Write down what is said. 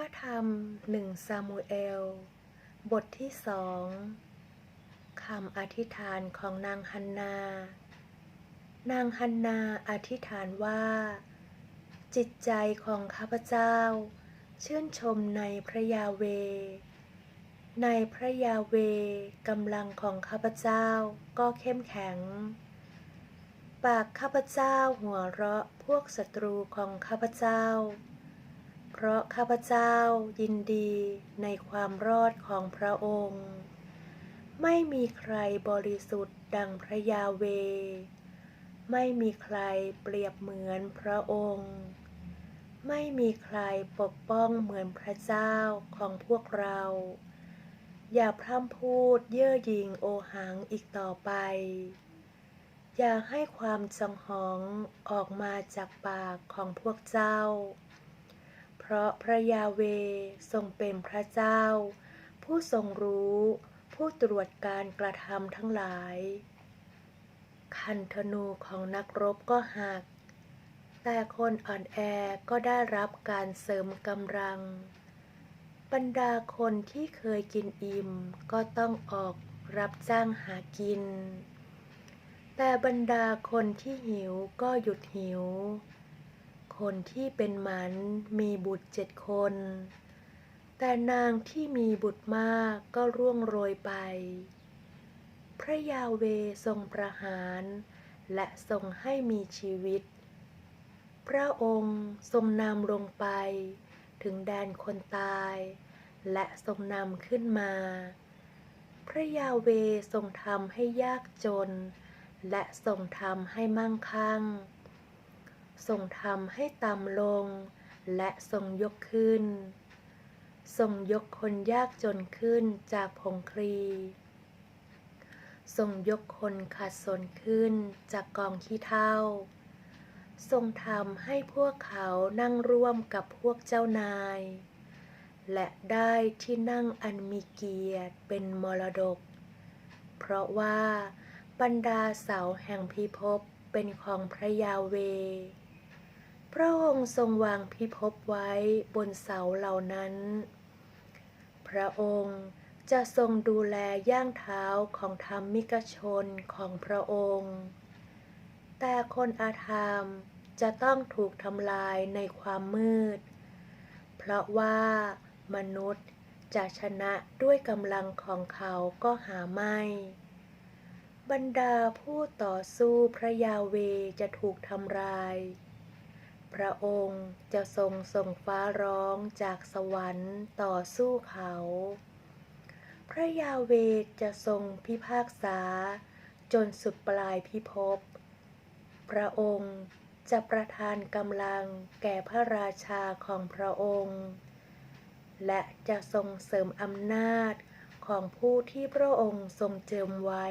ระธรรมหนึ่งซามูเอล บทที่สองคำอธิษฐานของนางฮันนา นางฮันนาอธิษฐานว่า จิตใจของข้าพเจ้า ชื่นชมในพระยาเว ในพระยาเวกำลังของข้าพเจ้าก็เข้มแข็ง ปากข้าพเจ้าหัวเราะพวกศัตรูของข้าพเจ้า เพราะข้าพเจ้ายินดีในความรอดของพระองค์ ไม่มีใครบริสุทธิ์ดังพระยาเว ไม่มีใครเปรียบเหมือนพระองค์ ไม่มีใครปกป้องเหมือนพระเจ้าของพวกเรา อย่าพร่ำพูดเย่อหยิ่งโอหังอีกต่อไป อย่าให้ความจองหองออกมาจากปากของพวกเจ้า ราะพระยาเวทรงเป็นพระเจ้า ผู้ทรงรู้ ผู้ตรวจการกระทำทั้งหลาย คันธนูของนักรบก็หัก แต่คนอ่อนแอก็ได้รับการเสริมกำลัง บรรดาคนที่เคยกินอิ่มก็ต้องออกรับจ้างหากิน แต่บรรดาคนที่หิวก็หยุดหิว คนที่เป็นหมันมีบุตรเจ็ดคน แต่นางที่มีบุตรมากก็ร่วงโรยไป พระยาเวทรงประหาร และทรงให้มีชีวิต พระองค์ทรงนำลงไป ถึงแดนคนตาย และทรงนำขึ้นมา พระยาเวทรงทำให้ยากจน และทรงทำให้มั่งคั่ง ทรงทำให้ต่ำลง และทรงยกขึ้น ทรงยกคนยากจนขึ้นจากผงคลีทรงยกคนขัดสนขึ้นจากกองขี้เถ้าทรงทำให้พวกเขานั่งร่วมกับพวกเจ้านาย และได้ที่นั่งอันมีเกียรติเป็นมรดก เพราะว่าบรรดาเสาแห่งพิภพเป็นของพระยาเว พระองค์ทรงวางพิภพไว้บนเสาเหล่านั้น พระองค์จะทรงดูแลย่างเท้าของธรรมิกชนของพระองค์ แต่คนอาธรรมจะต้องถูกทำลายในความมืด เพราะว่ามนุษย์จะชนะด้วยกำลังของเขาก็หาไม่ บรรดาผู้ต่อสู้พระยาเวจะถูกทำลาย พระองค์จะทรงส่งฟ้าร้องจากสวรรค์ต่อสู้เขา พระยาเวจะทรงพิพากษา จนสุดปลายพิภพ พระองค์จะประทานกำลังแก่พระราชาของพระองค์ และจะทรงเสริมอำนาจของผู้ที่พระองค์ทรงเจิมไว้